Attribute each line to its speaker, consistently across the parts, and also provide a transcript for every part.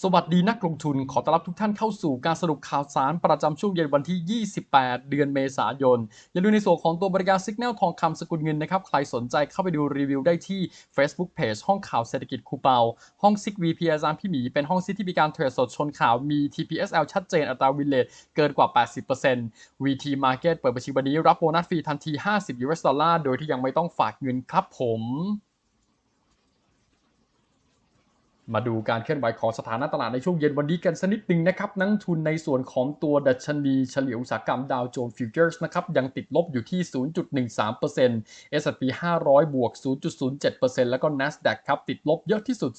Speaker 1: สวัสดีนักลงทุนขอต้อนรับทุกท่านเข้าสู่การสรุปข่าวสารประจำช่วงเย็นวันที่ 28 เดือนเมษายน อย่าลืมในส่วนของตัวบริการสัญญาณทองคำสกุลเงินนะครับ ใครสนใจเข้าไปดูรีวิวได้ที่ Facebook Page ห้องข่าวเศรษฐกิจคูเปา ห้องซิก VP อาจารย์พี่หมี เป็นห้องซิกที่มีการเทรดสดชนข่าวมี TPSL ชัดเจนอัตราวินเลทเกินกว่า 80% VT Market เปิดบัญชีวันนี้รับโบนัสฟรีทันที 50 US ดอลลาร์โดยที่ยังไม่ต้องฝากเงินครับผม มาดูการเคลื่อนไหวของสถานะตลาดในช่วงเย็นวันนี้กันสักนิดหนึ่งนะครับ นักทุนในส่วนของตัวดัชนีเฉลี่ยอุตสาหกรรมดาวโจนส์ฟิวเจอร์สนะครับ ยังติดลบอยู่ที่ 0.13% S&P 500 บวก 0.07%แล้วก็ NASDAQ ครับ ติดลบเยอะที่สุด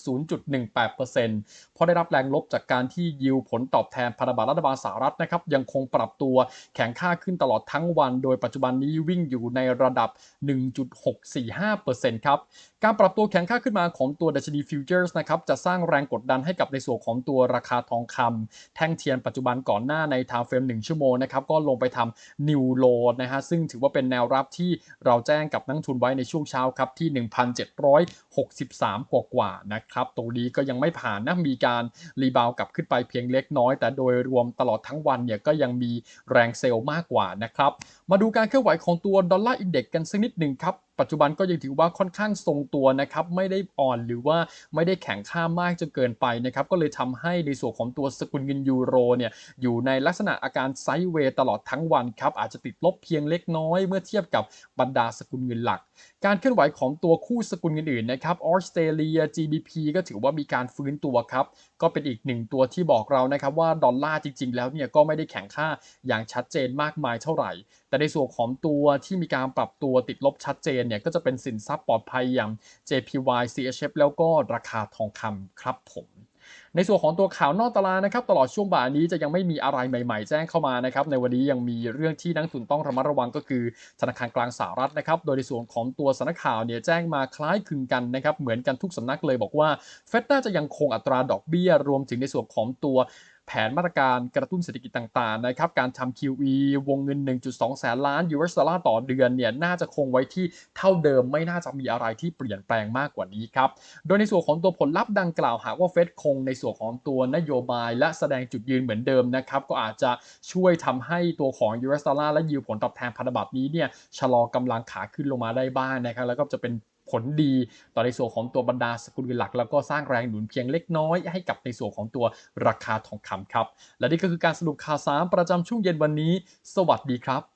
Speaker 1: 0.18%เพราะได้รับแรงลบจากการที่ยิวผลตอบแทนพันธบัตรรัฐบาลสหรัฐนะครับ ยังคงปรับตัวแข็งค่าขึ้นตลอดทั้งวัน โดยปัจจุบันนี้วิ่งอยู่ในระดับ 1.645%ครับการปรับตัวแข็งค่าขึ้นมาของตัวดัชนีฟิวเจอร์สนะครับจะสร้างแรงกดดันให้กับในส่วนของตัวราคาทองคำแท่งเทียนปัจจุบันก่อนหน้าในทม์เฟรม1ชั่วโมงนะครับก็ลงไปทำนิวโลนะฮะซึ่งถือว่าเป็นแนวรับที่เราแจ้งกับนักทุนไว้ในช่วงเช้าครับที่ 1,763 กว่ากว่าๆนะครับตรงนี้ก็ยังไม่ผ่านนะมีการรีบาวกลับขึ้นไปเพียงเล็กน้อย แต่โดยรวมตลอดทั้งวันเนี่ยก็ยังมีแรงเซลล์มากกว่านะครับมาดูการเคลื่อนไหวของตัวดอลลาร์อินเด็กซ์กันสักนิดหนึ่งครับ ปัจจุบันก็ยังถือว่าค่อนข้างทรงตัวนะครับไม่ได้อ่อนหรือว่าไม่ได้แข็งค่ามากจนเกินไปนะครับก็เลยทำให้ในส่วนของตัวสกุลเงินยูโรเนี่ยอยู่ในลักษณะอาการไซด์เวย์ตลอดทั้งวันครับอาจจะติดลบเพียงเล็กน้อยเมื่อเทียบกับบรรดาสกุลเงินหลัก การเคลื่อนไหวของตัวคู่สกุลเงินอื่นนะครับออสเตรเลีย GBP ก็ถือว่ามีการฟื้นตัวครับก็เป็นอีกหนึ่งตัวที่บอกเรานะครับว่าดอลลาร์จริง ๆ แล้วเนี่ยก็ไม่ได้แข็งค่าอย่างชัดเจนมากมายเท่าไหร่ แต่ในส่วนของตัวที่มีการปรับตัวติดลบชัดเจนเนี่ยก็จะเป็นสินทรัพย์ปลอดภัยอย่าง JPY CHF แล้วก็ราคาทองคำครับผมในส่วนของตัวข่าวนอกตลาดนะครับตลอดช่วงบ่ายนี้จะยังไม่มีอะไรใหม่ ๆ แจ้งเข้ามานะครับในวันนี้ยังมีเรื่องที่นักทุนต้องระมัดระวังก็คือธนาคารกลางสหรัฐนะครับโดยในส่วนของตัวสนักข่าวเนี่ยแจ้งมาคล้ายคลึงกันนะครับเหมือนกันทุกสำนักเลยบอกว่าเฟดน่าจะยังคงอัตราดอกเบี้ยรวมถึงในส่วนของตัว แผนมาตรการกระตุ้นเศรษฐกิจต่างๆนะครับการทำ QE วงเงิน 1.2 แสนล้าน US ดอลลาร์ต่อเดือนเนี่ยน่าจะคงไว้ที่เท่าเดิมไม่น่าจะมีอะไรที่เปลี่ยนแปลงมากกว่านี้ครับ โดยในส่วนของตัวผลลัพธ์ดังกล่าวหากว่าเฟดคงในส่วนของตัวนโยบายและแสดงจุดยืนเหมือนเดิมนะครับก็อาจจะช่วยทำให้ตัวของ US ดอลลาร์และยิวผลตอบแทนพันธบัตรนี้เนี่ยชะลอกำลังขาขึ้นลงมาได้บ้างนะครับแล้วก็จะเป็น ผลดีต่อในส่วนของตัวบรรดาสกุลเงินหลัก แล้วก็สร้างแรงหนุนเพียงเล็กน้อยให้กับในส่วนของตัวราคาทองคำครับ และนี่ก็คือการสรุปข่าวสารประจำช่วงเย็นวันนี้ สวัสดีครับ